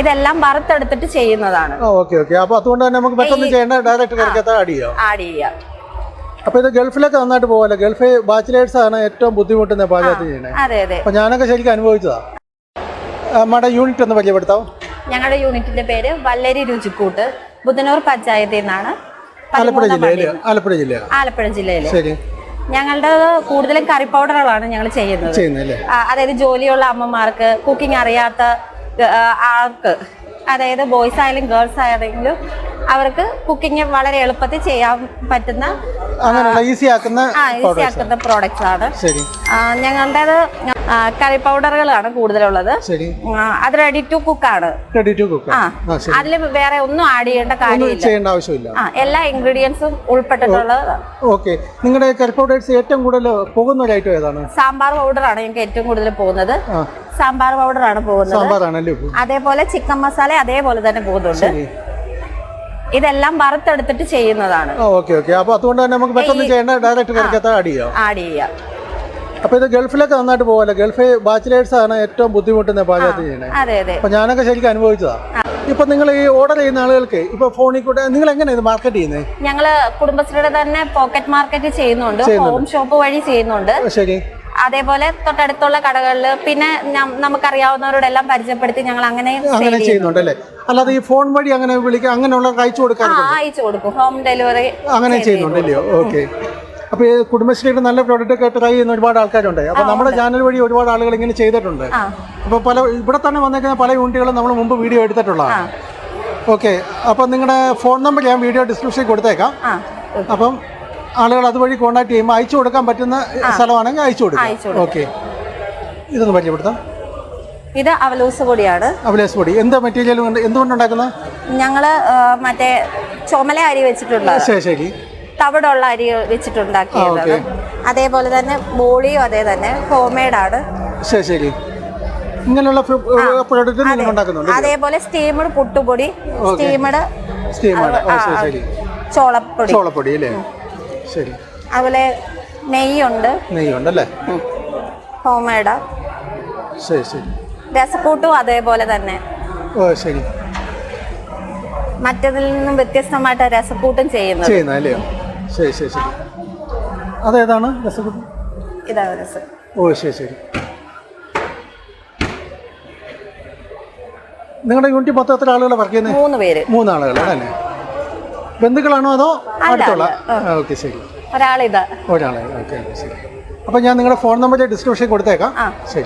ഇതെല്ലാം വറുത്തെടുത്തിട്ട് ചെയ്യുന്നതാണ്. Okay okay. അപ്പോൾ അതുകൊണ്ട് തന്നെ നമുക്ക് പെട്ടെന്ന് ചെയ്യേണ്ട ഡയറക്റ്റ് കറിക്കകത്ത് ആഡ് ചെയ്യാം. ആഡ് ചെയ്യാം. അപ്പോൾ ഇത് ഗൾഫിലൊക്കെ നന്നായിട്ട് പോകല്ലേ ഗൾഫ് ബാച്ചിലേഴ്സ് ആണ് ഏറ്റവും ബുദ്ധിമുട്ടുന്ന പാചകത്തിൽ ചെയ്യണേ അപ്പോൾ ഞാനൊക്കെ ശരിക്കും അനുഭവിച്ചതാ. നമ്മുടെ യൂണിറ്റ് ഒന്ന് പരിചയപ്പെടുത്താം ഞങ്ങളുടെ യൂണിറ്റിന്റെ പേര് വല്ലരി രുചിക്കൂട്ട് ബുധനൂർ പഞ്ചായത്തിൽ നിന്നാണ് ആലപ്പുഴ ജില്ലയിലെ ആലപ്പുഴ ജില്ലയാണ് ആലപ്പുഴ ജില്ലയിൽ ശരി. ഞങ്ങളുടെ കൂടുതലും കറി പൗഡറുകളാണ് ഞങ്ങൾ ചെയ്യുന്നത്. അതായത് ജോലിയുള്ള അമ്മമാർക്ക് കുക്കിംഗ് അറിയാത്ത ആൾക്ക് അതായത് ബോയ്സ് ആയാലും ഗേൾസ് ആയാലും അവർക്ക് കുക്കിംഗ് വളരെ എളുപ്പത്തിൽ ചെയ്യാൻ പറ്റുന്ന ഈസി ആക്കുന്ന പ്രോഡക്റ്റ്സ് ആണ്. ഞങ്ങളുടേത് കറി പൗഡറുകളാണ് കൂടുതലുള്ളത്. അത് റെഡി ടു കുക്ക് ആണ്. റെഡി ടു കുക്ക് അതിൽ വേറെ ഒന്നും ആഡ് ചെയ്യേണ്ട കാര്യമില്ല. എല്ലാ ഇൻഗ്രീഡിയൻസും ഉൾപ്പെട്ടിട്ടുള്ളത് ഓക്കെ. നിങ്ങളുടെ കറി പൗഡേഴ്സ് ഏറ്റവും കൂടുതൽ പോകുന്ന ഒരു ഐറ്റം ഏതാണ്? സാമ്പാർ പൗഡറാണ് ഞങ്ങൾക്ക് ഏറ്റവും കൂടുതൽ പോകുന്നത്. സാമ്പാർ ആണ് പോകുന്നത്. അതേപോലെ ചിക്കൻ മസാല അതേപോലെ തന്നെ പോകുന്നുണ്ട്. ഇതെല്ലാം വറുത്തെടുത്തിട്ട് ചെയ്യുന്നതാണ്. ആ ഓക്കെ ഓക്കെ. അപ്പോൾ അതുകൊണ്ട് തന്നെ നമുക്ക് പെട്ടെന്ന് ചെയ്യേണ്ട ഡയറക്റ്റ് കറിക്കകത്ത് ആഡ് ചെയ്യാം. ആഡ് ചെയ്യാം. അപ്പോൾ ഇത് ഗൾഫിലൊക്കെ നന്നായിട്ട് പോകല്ലോ ഗൾഫ് ബാച്ചിലേഴ്സ് ആണ് ഏറ്റവും ബുദ്ധിമുട്ടുന്ന പാചകത്തിൽ ചെയ്യണേ. ഞാനൊക്കെ ശരിക്കും അനുഭവിച്ചതാ. ഇപ്പൊ നിങ്ങൾ ഈ ഓർഡർ ചെയ്യുന്ന ആളുകൾക്ക് ഇപ്പൊ ഫോണിൽ കൂടെ നിങ്ങൾ എങ്ങനെയാണ് ഇത് മാർക്കറ്റ് ചെയ്യുന്നത് ഞങ്ങൾ കുടുംബശ്രീയുടെ തന്നെ പോക്കറ്റ് മാർക്കറ്റ് ചെയ്യുന്നുണ്ട്. ഹോം ഷോപ്പ് വഴി ചെയ്യുന്നുണ്ട്. ശരി. അതേപോലെ തൊട്ടടുത്തുള്ള കടകളിൽ പിന്നെ നമുക്കറിയാവുന്നവരോടെല്ലാം പരിചയപ്പെടുത്തി ഞങ്ങൾ അങ്ങനെ അങ്ങനെ ചെയ്യുന്നുണ്ട്. അല്ലേ അല്ലാതെ ഈ ഫോൺ വഴി അങ്ങനെ വിളിക്കുക അങ്ങനെയുള്ള അയച്ചു കൊടുക്കാൻ അയച്ചു കൊടുക്കും. ഹോം ഡെലിവറി അങ്ങനെ ചെയ്യുന്നുണ്ട് ഓക്കെ അപ്പോൾ ഈ കുടുംബശ്രീയുടെ നല്ല പ്രോഡക്റ്റ് ഒക്കെ ട്രൈ ചെയ്യുന്ന ഒരുപാട് ആൾക്കാരുണ്ട്. അപ്പൊ നമ്മുടെ ചാനൽ വഴി ഒരുപാട് ആളുകൾ ഇങ്ങനെ ചെയ്തിട്ടുണ്ട്. അപ്പൊ പല ഇവിടെ തന്നെ വന്നേക്കുന്ന പല യൂണിറ്റുകളും നമ്മൾ മുമ്പ് വീഡിയോ എടുത്തിട്ടുള്ളതാണ് ഓക്കെ അപ്പൊ നിങ്ങളുടെ ഫോൺ നമ്പർ ഞാൻ വീഡിയോ ഡിസ്ക്രിപ്ഷനിൽ കൊടുത്തേക്കാം. അപ്പം ആളുകൾ അതുവഴി കോൺടാക്ട് ചെയ്യുമ്പോൾ അയച്ചു കൊടുക്കാൻ പറ്റുന്ന സ്ഥലമാണെങ്കിൽ അയച്ചു കൊടുക്കാം. ഓക്കെ. ഇതൊന്ന് പരിചയപ്പെടുത്താം. ഇത് അവലൂസ് പൊടിയാണ്. അവലോസ് പൊടി. എന്ത് മെറ്റീരിയൽ കൊണ്ട് എന്തുകൊണ്ടുണ്ടാക്കുന്നത് ഞങ്ങൾ മറ്റേ ചുമല അരി വെച്ചിട്ടുള്ള ശരി തവിടുള്ള അരി വെച്ചിട്ടുണ്ടാക്കിയത്. അതേപോലെ തന്നെ ബോളിയും അതേ തന്നെ ഹോം മെയ്ഡ് ആണ്. ശരി ശരി. ഇങ്ങനെയുള്ള പ്രോഡക്റ്റ് അതേപോലെ സ്റ്റീമഡ് പുട്ടുപൊടി സ്റ്റീമഡ് ചോളപ്പൊടി. ചോളപ്പൊടി അല്ലേ? ശരി. അതുപോലെ നെയ്യുണ്ട്. നെയ്യുണ്ടല്ലേ? ഹോം മെയ്ഡ് ശരി ശരി. രസക്കൂട്ടും അതേപോലെ തന്നെ. ഓ ശരി. മറ്റതിൽ നിന്നും വ്യത്യസ്തമായിട്ട് രസക്കൂട്ടും ചെയ്യുന്നത്. ചെയ്യുന്ന അല്ലയോ? ശരി ശരി ശരി. അതേതാണ് രസകുട്ടി ഇതാണ് രസം. ഓ ശരി ശരി. നിങ്ങളുടെ യൂണിറ്റ് മൊത്തം എത്ര ആളുകളെ വർക്ക് ചെയ്യുന്നത് മൂന്ന് പേര്. മൂന്നാളുകൾ അല്ലേ? ബന്ധുക്കളാണോ അതോ അടുത്തുള്ള? ഓക്കെ ശരി. ഒരാളിത്. ഒരാളെ ഓക്കെ ശരി. അപ്പോൾ ഞാൻ നിങ്ങളുടെ ഫോൺ നമ്പർ ഡിസ്ക്രിപ്ഷൻ കൊടുത്തേക്കാം. ശരി.